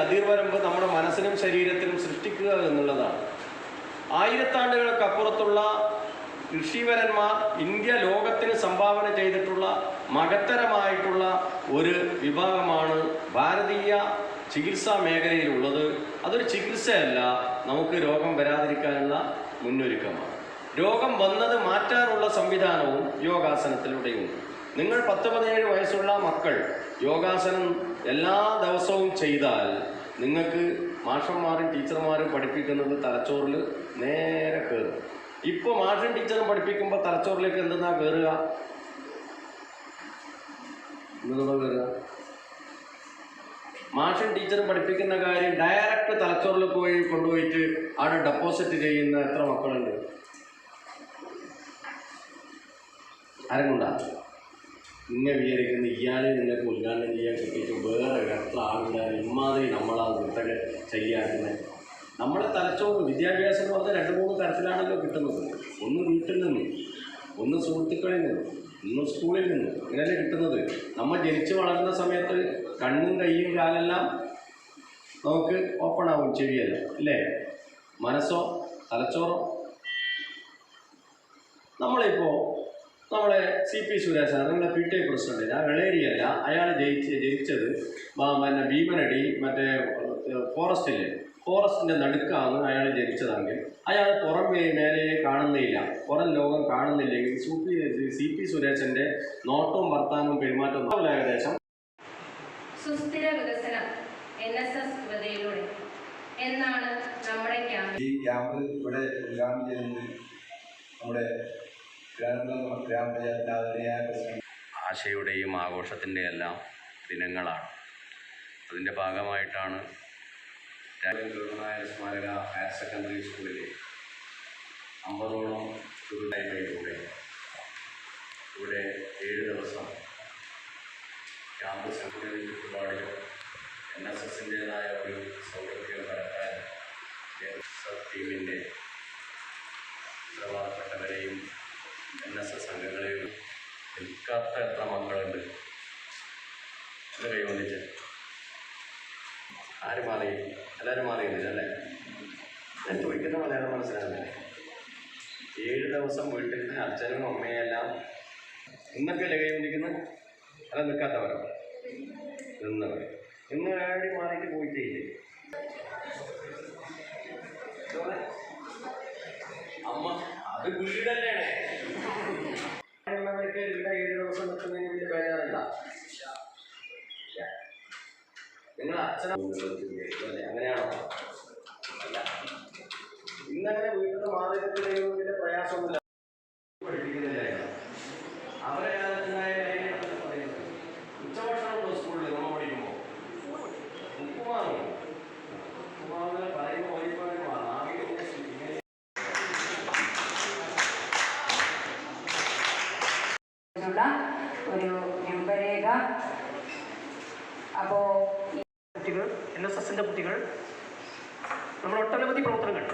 അതിർവരമ്പ് നമ്മുടെ മനസ്സിനും ശരീരത്തിനും സൃഷ്ടിക്കുക എന്നുള്ളതാണ്. ആയിരത്താണ്ടുകൾക്കപ്പുറത്തുള്ള ഋഷിവരന്മാർ ഇന്ത്യ ലോകത്തിന് സംഭാവന ചെയ്തിട്ടുള്ള മകത്തരമായിട്ടുള്ള ഒരു വിഭാഗമാണ് ഭാരതീയ ചികിത്സാ മേഖലയിലുള്ളത്. അതൊരു ചികിത്സയല്ല നമുക്ക് രോഗം വരാതിരിക്കാനുള്ള മുന്നൊരുക്കമാണ്. രോഗം വന്നത് മാറ്റാനുള്ള സംവിധാനവും യോഗാസനത്തിലൂടെയുണ്ട്. നിങ്ങൾ പത്ത് പതിനേഴ് വയസ്സുള്ള മക്കൾ യോഗാസനം എല്ലാ ദിവസവും ചെയ്താൽ നിങ്ങൾക്ക് മാഷന്മാരും ടീച്ചർമാരും പഠിപ്പിക്കുന്നത് തലച്ചോറിൽ നേരെ കയറും. ഇപ്പോൾ മാഷും ടീച്ചറും പഠിപ്പിക്കുമ്പോൾ തലച്ചോറിലേക്ക് എന്തെന്നാ കയറുക? എന്തെന്നാ കയറുക? മാഷും ടീച്ചറും പഠിപ്പിക്കുന്ന കാര്യം ഡയറക്റ്റ് തലച്ചോറിൽ പോയി കൊണ്ടുപോയിട്ട് അവിടെ ഡെപ്പോസിറ്റ് ചെയ്യുന്ന എത്ര മക്കളുണ്ട്? ആരെക്കൊണ്ടാ നിങ്ങൾ വിചാരിക്കുന്ന ഇയാളെ നിങ്ങൾക്ക് ഉദ്ഘാടനം ചെയ്യാൻ കിട്ടിയിട്ട് വേറെ എത്ര ആളുണ്ടായാലും ഇമാതിരി നമ്മളാ വൃത്തകൾ ചെയ്യാറുണ്ട്. നമ്മളെ തലച്ചോറ് വിദ്യാഭ്യാസം എന്ന് പറഞ്ഞാൽ രണ്ട് മൂന്ന് തരത്തിലാണല്ലോ കിട്ടുന്നത്. ഒന്ന് വീട്ടിൽ നിന്ന് ഒന്ന് സുഹൃത്തുക്കളിൽ നിന്ന് ഒന്ന് സ്കൂളിൽ നിന്ന് ഇങ്ങനെയല്ലേ കിട്ടുന്നത്. നമ്മൾ ജനിച്ചു വളരുന്ന സമയത്ത് കണ്ണും കൈയും കാലെല്ലാം നമുക്ക് ഓപ്പൺ ആവും ചെവിയല്ല അല്ലേ? മനസ്സോ തലച്ചോറോ? നമ്മളിപ്പോൾ നമ്മളെ സി പി സുരേഷ് നിങ്ങളുടെ പി ടി ഐ പ്രസിഡന്റ് ആ വെളേരിയല്ല. അയാൾ ജയിച്ച് ജയിച്ചത് പിന്നെ ഭീമനടി മറ്റേ ഫോറസ്റ്റിൽ ഫോറസ്റ്റിന്റെ നടുക്കാണ് അയാൾ ജനിച്ചതെങ്കിൽ. അയാൾ പുറം മേലെ കാണുന്നില്ല. പുറം ലോകം കാണുന്നില്ലെങ്കിൽ സു പി സി പി സുരേഷന്റെ നോട്ടവും വർത്താനവും പെരുമാറ്റവും ഏകദേശം. സുസ്ഥിര വികസനം എൻ എസ് എസ് കൃതയിലൂടെ എന്നാണ് നമ്മുടെ ക്യാമ്പ്. ഈ ക്യാമ്പ് ഇവിടെ ഉദ്ഘാടനം ചെയ്യുന്നത് നമ്മുടെ ആശയുടെയും ആഘോഷത്തിന്റെ എല്ലാം ദിനങ്ങളാണ്. അതിന്റെ ഭാഗമായിട്ടാണ് സ്മാരക ഹയർ സെക്കൻഡറി സ്കൂളിലെ അമ്പതോളം തൊഴിലായ്മയിലൂടെ ഇവിടെ ഏഴ് ദിവസം ക്യാമ്പ് സംഘടനയിൽ ചുറ്റുപാടിൽ എൻ എസ് എസിന്റേതായ ഒരു സൗകര്യം കടക്കാൻ ടീമിന്റെ ഉത്തരവാദപ്പെട്ടവരെയും എൻ എസ് എസ് അംഗങ്ങളെയും നിൽക്കാത്ത എത്ര മക്കളുണ്ട്? അത് കൈവന്നിച്ച് ആര് മാറി? എല്ലാവരും മാറിയില്ല? അല്ലേ? ഞാൻ ചോദിക്കുന്ന മലയാളം മനസ്സിലാകുന്നില്ലേ ഏഴ് ദിവസം വീട്ടിൽ അച്ഛനും അമ്മയെല്ലാം ഇന്നൊക്കെ അല്ലേ കൈവന്നിക്കുന്നത് അല്ല നിൽക്കാത്തവരോ? നിന്നവർ ഇന്ന് ആടി മാറിയിട്ട് പോയിട്ടേ അമ്മ അത് വീടല്ലേ ഉള്ളവർക്ക് ഇവിടെ ഏഴ് ദിവസം നിൽക്കുന്നതിന് വലിയ ബേജാറില്ല നിങ്ങൾ അച്ഛനെ അങ്ങനെയാണോ? അല്ല. ഇന്നങ്ങനെ വീട്ടിൽ നിന്ന് വലിയ പ്രയാസമൊന്നുമില്ല. പഠിപ്പിക്കുന്നില്ല അവരെ കാലത്തുണ്ടായ കാര്യങ്ങളാണ് പറയുന്നത് ഉച്ചഭക്ഷണമുണ്ടോ സ്കൂളിൽ? നമ്മൾ പഠിക്കുമ്പോൾ. ഉപ്പുമാണോ ഉപ്പുമാവ് പറയുമ്പോൾ വലിയപ്പോഴും ആകെ ഒരു രൂപരേഖ അപ്പോൾ കുട്ടികൾ എൻ എസ് എസിന്റെ കുട്ടികൾ നമ്മൾ ഒട്ടനവധി പ്രവർത്തനങ്ങൾ